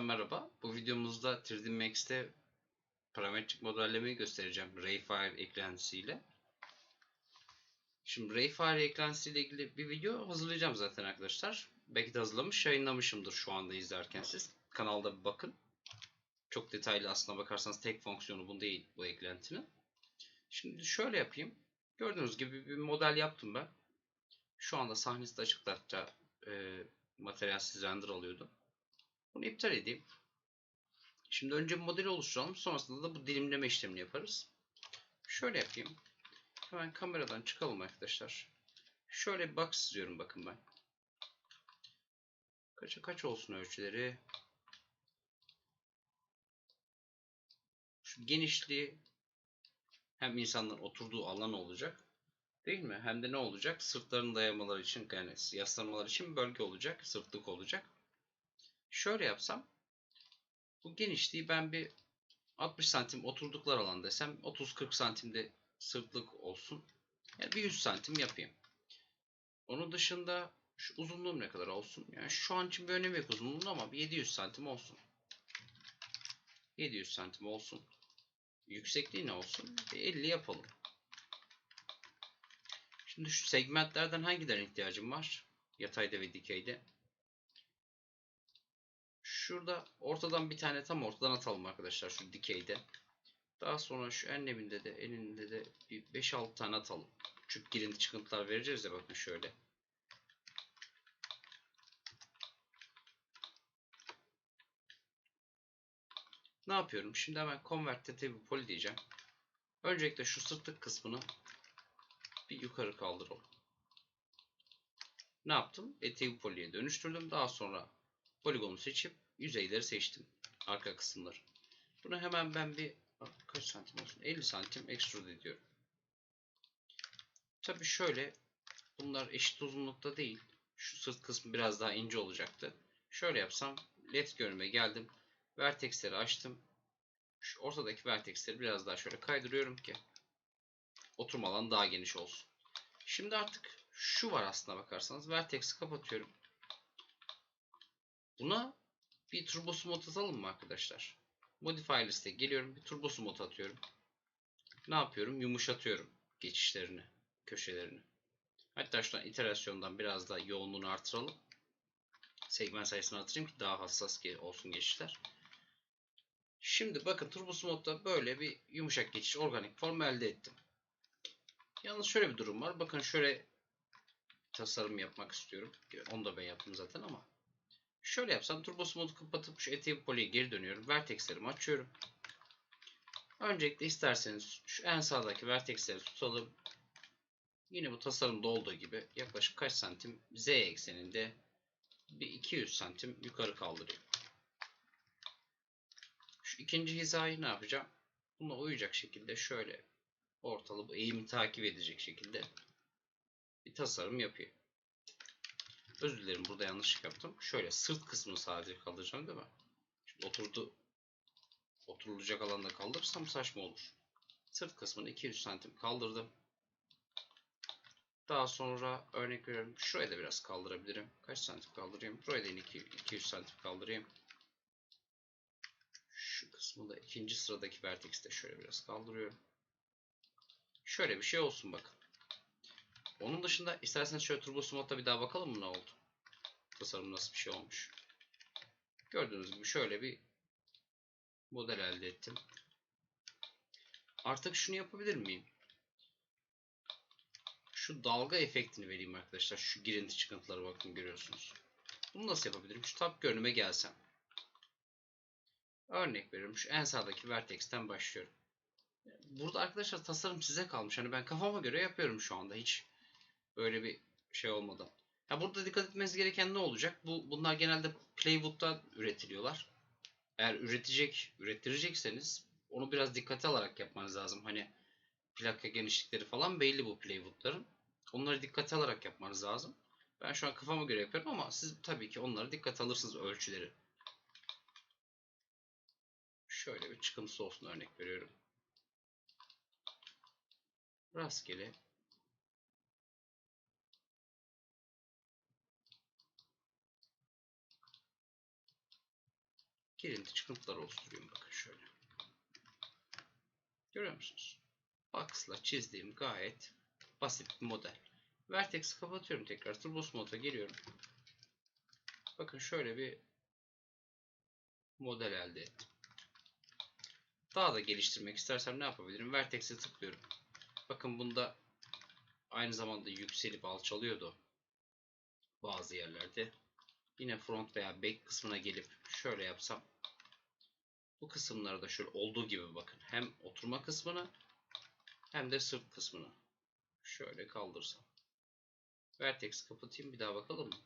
Merhaba. Bu videomuzda 3D Max'te parametrik modellemeyi göstereceğim Rayfire eklentisiyle. Şimdi Rayfire eklentisiyle ilgili bir video hazırlayacağım zaten arkadaşlar. Belki de hazırlamış, yayınlamışımdır şu anda izlerken siz. Kanalda bir bakın. Çok detaylı aslına bakarsanız tek fonksiyonu bu değil bu eklentinin. Şimdi şöyle yapayım. Gördüğünüz gibi bir model yaptım ben. Şu anda sahnesi de açıklatça e, materyalsiz render alıyordu. Bunu iptal edeyim. Şimdi önce bir modeli oluşturalım. Sonrasında da bu dilimleme işlemini yaparız. Şöyle yapayım. Hemen kameradan çıkalım arkadaşlar. Şöyle bir box çiziyorum bakın ben. Kaça kaç olsun ölçüleri? Şu genişliği hem insanların oturduğu alan olacak. Değil mi? Hem de ne olacak? Sırtlarını dayamaları için yani yaslanmaları için bölge olacak. Sırtlık olacak. Şöyle yapsam bu genişliği ben bir 60 santim oturduklar alan desem 30-40 santimde sırtlık olsun. Yani bir 100 santim yapayım. Onun dışında şu uzunluğum ne kadar olsun? Yani şu an için bir önemi yok uzunluğun ama bir 700 santim olsun. 700 santim olsun. Yüksekliği ne olsun? Bir 50 yapalım. Şimdi şu segmentlerden hangilerine ihtiyacım var? Yatayda ve dikeyde. Şurada ortadan bir tane tam ortadan atalım arkadaşlar şu dikeyde. Daha sonra şu enleminde de eninde de bir 5-6 tane atalım. Küçük girinti çıkıntılar vereceğiz ya bakın şöyle. Ne yapıyorum? Şimdi hemen convert table poly diyeceğim. Öncelikle şu sırtlık kısmını bir yukarı kaldıralım. Ne yaptım? Eteği poliye dönüştürdüm. Daha sonra poligonu seçip yüzeyleri seçtim. Arka kısımları. Bunu hemen ben bir kaç santim olsun? 50 santim extrude ediyorum. Tabi şöyle bunlar eşit uzunlukta değil. Şu sırt kısmı biraz daha ince olacaktı. Şöyle yapsam led görünüme geldim. Vertexleri açtım. Şu ortadaki vertexleri biraz daha şöyle kaydırıyorum ki oturma alanı daha geniş olsun. Şimdi artık şu var aslına bakarsanız. Vertex'i kapatıyorum. Buna bir turbo smooth atalım mı arkadaşlar? Modify liste geliyorum. Bir turbo smooth atıyorum. Ne yapıyorum? Yumuşatıyorum geçişlerini, köşelerini. Hatta şuradan iterasyondan biraz daha yoğunluğunu artıralım. Segment sayısını artırayım ki daha hassas olsun geçişler. Şimdi bakın Turbo Smooth'da böyle bir yumuşak geçiş, organik form elde ettim. Yalnız şöyle bir durum var. Bakın şöyle tasarım yapmak istiyorum. Onu da ben yaptım zaten ama. Şöyle yapsam Turbo Smooth'u kapatıp şu eteği poliye geri dönüyorum. Vertexlerimi açıyorum. Öncelikle isterseniz şu en sağdaki vertexleri tutalım. Yine bu tasarımda olduğu gibi yaklaşık kaç santim z ekseninde bir 200 santim yukarı kaldırıyorum. Şu ikinci hizayı ne yapacağım? Buna uyacak şekilde şöyle ortalı bu eğimi takip edecek şekilde bir tasarım yapıyor. Özür dilerim burada yanlışlık yaptım. Şöyle sırt kısmını sadece kaldıracağım değil mi? Şimdi oturdu oturulacak alanda kaldırırsam saçma olur. Sırt kısmını 200 santim kaldırdım. Daha sonra örnek veriyorum. Şuraya da biraz kaldırabilirim. Kaç santim kaldırayım? Buraya da 200 santim kaldırayım. Şu kısmı da ikinci sıradaki vertex'te şöyle biraz kaldırıyorum. Şöyle bir şey olsun bakın. Onun dışında isterseniz şöyle Turbo Smooth'ta bir daha bakalım mı ne oldu? Tasarım nasıl bir şey olmuş. Gördüğünüz gibi şöyle bir model elde ettim. Artık şunu yapabilir miyim? Şu dalga efektini vereyim arkadaşlar. Şu girinti çıkıntıları bakın görüyorsunuz. Bunu nasıl yapabilirim? Şu tab görünüme gelsem. Örnek veriyorum. Şu en sağdaki vertex'ten başlıyorum. Burada arkadaşlar tasarım size kalmış. Hani ben kafama göre yapıyorum şu anda. Hiç böyle bir şey olmadan. Ya burada dikkat etmeniz gereken ne olacak? Bu bunlar genelde plywood'dan üretiliyorlar. Eğer üretecek, ürettirecekseniz onu biraz dikkate alarak yapmanız lazım. Hani plaka genişlikleri falan belli bu plywood'ların. Onları dikkate alarak yapmanız lazım. Ben şu an kafama göre yapıyorum ama siz tabii ki onları dikkate alırsınız ölçüleri. Şöyle bir çıkıntısı olsun örnek veriyorum. Rastgele girinti çıkıntılar oluşturuyorum bakın şöyle. Görüyor musunuz? Box'la çizdiğim gayet basit bir model. Vertex'i kapatıyorum tekrar. Turbos moda geliyorum. Bakın şöyle bir model elde ettim. Daha da geliştirmek istersem ne yapabilirim? Vertex'e tıklıyorum. Bakın bunda aynı zamanda yükselip alçalıyordu bazı yerlerde. Yine front veya back kısmına gelip şöyle yapsam bu kısımları da şöyle olduğu gibi bakın. Hem oturma kısmını hem de sırt kısmını şöyle kaldırsam. Vertex kapatayım bir daha bakalım mı?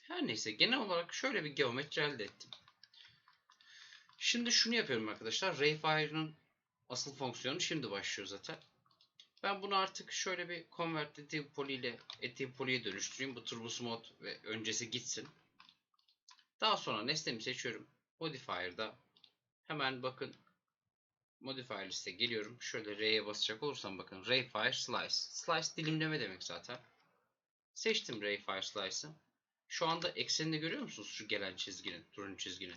Her neyse genel olarak şöyle bir geometri elde ettim. Şimdi şunu yapıyorum arkadaşlar. Rayfire'ın asıl fonksiyonu şimdi başlıyor zaten. Ben bunu artık şöyle bir convertitive poly ile active poly'ye dönüştüreyim. Bu turbo smooth ve öncesi gitsin. Daha sonra nesnemi seçiyorum. Modifier'da hemen bakın modifier liste geliyorum. Şöyle R'ye basacak olursam bakın Rayfire Slice. Slice dilimleme demek zaten. Seçtim Rayfire Slice'ı. Şu anda eksenini görüyor musunuz? Şu gelen çizginin, turuncu çizginin.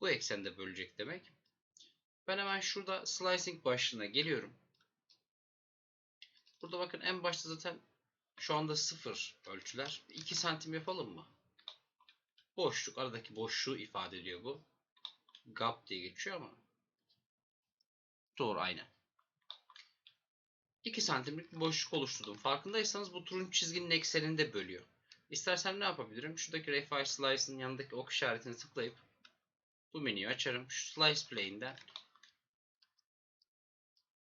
Bu eksende bölecek demek. Ben hemen şurada slicing başlığına geliyorum. Burada bakın en başta zaten şu anda sıfır ölçüler. 2 santim yapalım mı? Boşluk, aradaki boşluğu ifade ediyor bu. Gap diye geçiyor ama. Doğru aynen. 2 santimlik bir boşluk oluşturdum. Farkındaysanız bu turuncu çizginin eksenini de bölüyor. İstersem ne yapabilirim? Şuradaki Refi Slice'ın yanındaki ok işaretini tıklayıp bu menüyü açarım. Şu Slice Plane'den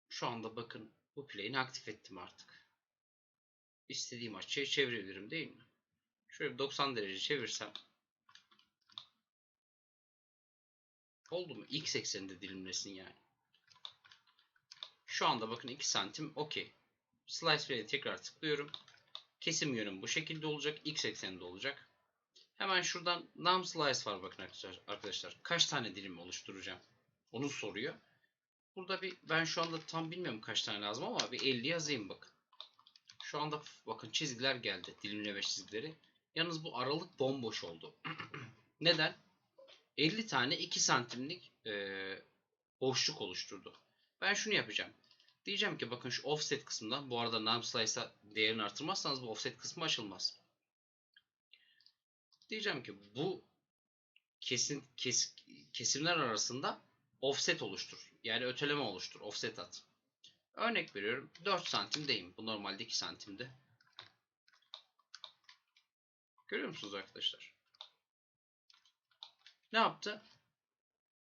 şu anda bakın bu plane'i aktif ettim artık. İstediğim açıya çevirebilirim değil mi? Şöyle bir 90 derece çevirsem oldu mu? X ekseninde dilimlesin yani. Şu anda bakın 2 santim okey. Slice Plane'e tekrar tıklıyorum. Kesim yönüm bu şekilde olacak. X ekseninde olacak. Hemen şuradan num slice var bakın arkadaşlar. Kaç tane dilim oluşturacağım? Onu soruyor. Burada bir ben şu anda tam bilmiyorum kaç tane lazım ama bir 50 yazayım bakın. Şu anda bakın çizgiler geldi. Dilimleme çizgileri. Yalnız bu aralık bomboş oldu. Neden? 50 tane 2 santimlik e, boşluk oluşturdu. Ben şunu yapacağım. Diyeceğim ki bakın şu offset kısmından bu arada num slice'a değerini artırmazsanız bu offset kısmı açılmaz. Diyeceğim ki bu kesin kes, kesimler arasında offset oluştur. Yani öteleme oluştur. Offset at. Örnek veriyorum. 4 santimdeyim. Bu normalde 2 santimde. Görüyor musunuz arkadaşlar? Ne yaptı?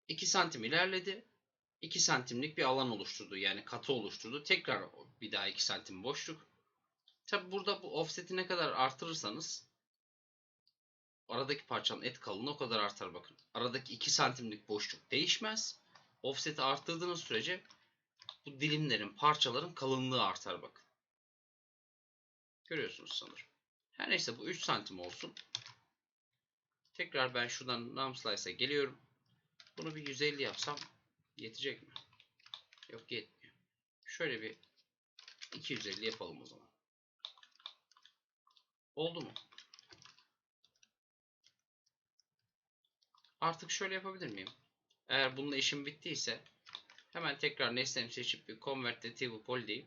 2 santim ilerledi. 2 santimlik bir alan oluşturdu. Yani katı oluşturdu. Tekrar bir daha 2 santim boşluk. Tabi burada bu offset'i ne kadar artırırsanız aradaki parçanın et kalınlığı o kadar artar bakın. Aradaki 2 santimlik boşluk değişmez. Offset'i arttırdığınız sürece bu dilimlerin, parçaların kalınlığı artar bakın. Görüyorsunuz sanırım. Her neyse bu 3 santim olsun. Tekrar ben şuradan num slice'a geliyorum. Bunu bir 150 yapsam yetecek mi? Yok yetmiyor. Şöyle bir 250 yapalım o zaman. Oldu mu? Artık şöyle yapabilir miyim? Eğer bununla işim bittiyse hemen tekrar nesnemi seçip bir convert native poly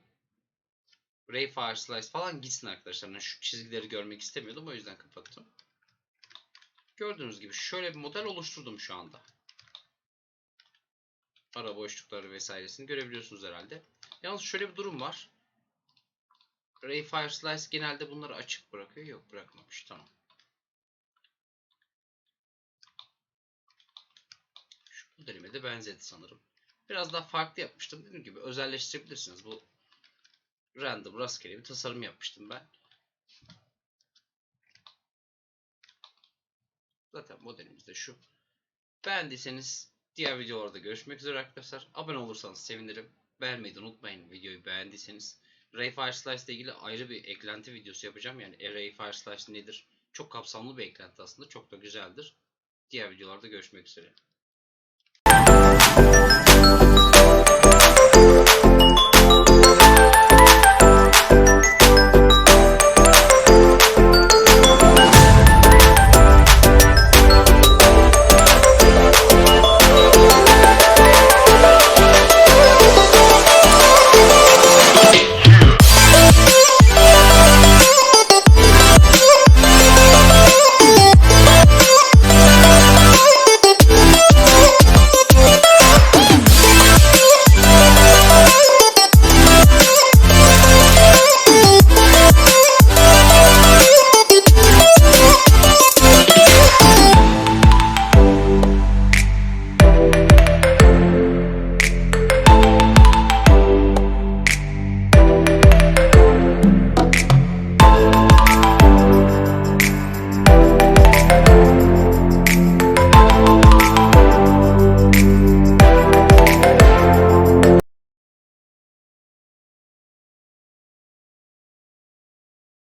ray fire slice falan gitsin arkadaşlar. Yani şu çizgileri görmek istemiyordum o yüzden kapattım. Gördüğünüz gibi şöyle bir model oluşturdum şu anda. Ara boşlukları vesairesini görebiliyorsunuz herhalde. Yalnız şöyle bir durum var. Ray Fire Slice genelde bunları açık bırakıyor. Yok bırakmamış. Tamam. Şu modelime de benzedi sanırım. Biraz daha farklı yapmıştım. Dediğim gibi özelleştirebilirsiniz. Bu random rastgele bir tasarım yapmıştım ben. Zaten modelimiz de şu. Beğendiyseniz diğer videolarda görüşmek üzere arkadaşlar. Abone olursanız sevinirim. Beğenmeyi de unutmayın videoyu beğendiyseniz. Ray Fire Slice ile ilgili ayrı bir eklenti videosu yapacağım. Yani Ray Fire Slice nedir? Çok kapsamlı bir eklenti aslında. Çok da güzeldir. Diğer videolarda görüşmek üzere.